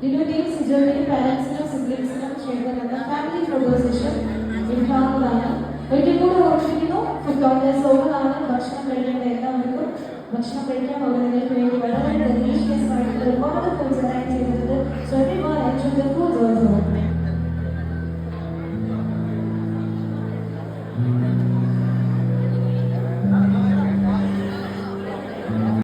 ഡിനോട്ടിയും സിജോണിയും പാരൻസിനും സിബ്ലിംഗ്സിനും ചെയ്യണമെന്ന family proposition ഓണാണ് ഭക്ഷണം കഴിക്കേണ്ട എല്ലാവർക്കും ഭക്ഷണം കഴിക്കാൻ പോകുന്നതിന് വേണ്ടി